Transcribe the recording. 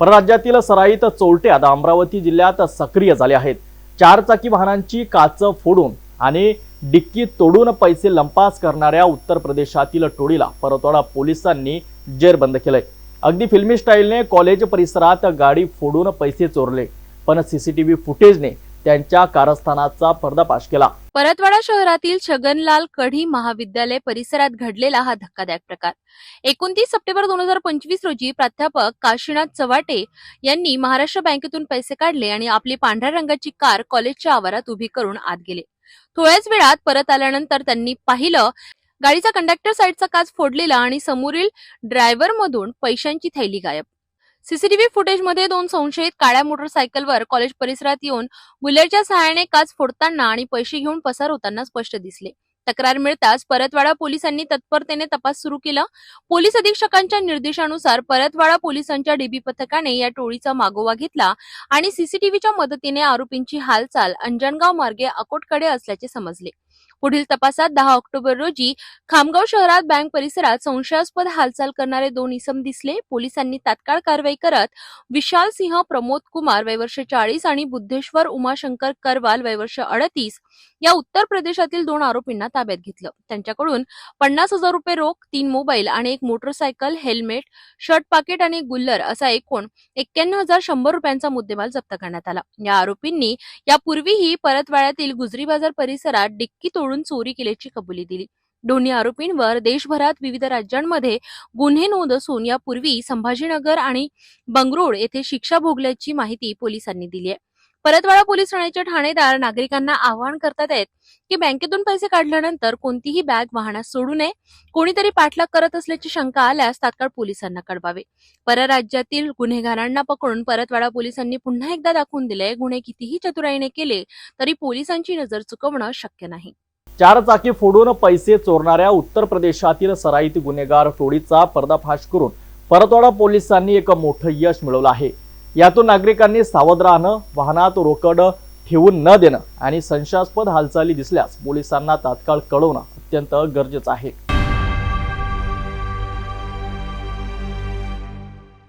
परराज्यातील सराईत चोरटे आता अमरावती जिल्ह्यात सक्रिय झाले आहेत. चारचाकी वाहनांची काच फोडून आणि डिक्की तोडून पैसे लंपास करणाऱ्या उत्तर प्रदेशातील टोळीला परतवाडा पोलिसांनी जेरबंद केलंय. अगदी फिल्मी स्टाईलने कॉलेज परिसरात गाडी फोडून पैसे चोरले पण सीसीटीव्ही फुटेजने त्यांच्या कारस्थानाचा पर्दाफाश केला. परतवाडा शहरातील छगनलाल कढी महाविद्यालय परिसरात घडलेला हा धक्कादायक प्रकार. एकोणतीस सप्टेंबर दोन हजार पंचवीस रोजी प्राध्यापक काशीनाथ चव्हाटे यांनी महाराष्ट्र बँकेतून पैसे काढले आणि आपली पांढऱ्या रंगाची कार कॉलेजच्या आवारात उभी करून आत गेले. थोड्याच वेळात परत आल्यानंतर त्यांनी पाहिलं गाडीचा कंडक्टर साईडचा काच फोडलेला आणि समोरील ड्रायव्हर मधून पैशांची थैली गायब. सीसीटीव्ही फुटेजमध्ये दोन संशयित काळ्या मोटरसायकलवर कॉलेज परिसरात येऊन बुलेटच्या सहाय्याने काच फोडताना आणि पैसे घेऊन पसार होताना स्पष्ट दिसले. तक्रार मिळताच परतवाडा पोलिसांनी तत्परतेने तपास सुरू केला. पोलीस अधीक्षकांच्या निर्देशानुसार परतवाडा पोलिसांच्या डीबी पथकाने या टोळीचा मागोवा घेतला आणि सीसीटीव्हीच्या मदतीने आरोपींची हालचाल अंजनगाव मार्गे अकोटकडे असल्याचे समजले. पुढील तपासात दहा ऑक्टोबर रोजी खामगाव शहरात बँक परिसरात संशयास्पद हालचाल करणारे दोन इसम दिसले. पोलिसांनी तात्काळ कारवाई करत विशाल सिंह प्रमोद कुमार वयवर्ष चाळीस आणि बुद्धेश्वर उमाशंकर करवाल वयवर्ष अडतीस या उत्तर प्रदेशातील दोन आरोपींना ताब्यात घेतलं. त्यांच्याकडून पन्नास हजार रुपये रोख तीन मोबाईल आणि एक मोटरसायकल हेल्मेट शर्ट पाकिट आणि गुल्लर असा एकूण एक्क्याण्णव हजार शंभर रुपयांचा मुद्देमाल जप्त करण्यात आला. या आरोपींनी यापूर्वीही परतवाड्यातील गुजरी बाजार परिसरात डिक्की तोडून चोरी केल्याची कबुली दिली. दोन्ही आरोपींवर देशभरात विविध राज्यांमध्ये गुन्हे नोंद असून यापूर्वी संभाजीनगर आणि बंगळूर येथे शिक्षा भोगल्याची माहिती पोलिसांनी दिली आहे. परतवाडा पोलीस ठाण्याचे ठाणेदार नागरिकांना आवाहन करतात आहेत की बँकेतून पैसे काढल्यानंतर कोणतीही बॅग वाहनात सोडू नये. कोणीतरी पाठलाग करत असल्याची शंका आल्यास तात्काळ पोलिसांना कळवावे. परराज्यातील गुन्हेगारांना पकडून परतवाडा पोलिसांनी पुन्हा एकदा दाखवून दिले गुन्हे कितीही चतुराईने केले तरी पोलिसांची नजर चुकवणं शक्य नाही. चारचाकी फोडून पैसे चोरणाऱ्या उत्तर प्रदेशातील सराईत गुन्हेगार टोळीचा पर्दाफाश करून परतवाडा पोलिसांनी एक मोठं यश मिळवलं आहे. यातून नागरिकांनी सावध राहणं वाहनात रोकड ठेवून न देणं आणि संशयास्पद हालचाली दिसल्यास पोलिसांना तात्काळ कळवणं अत्यंत गरजेचं आहे.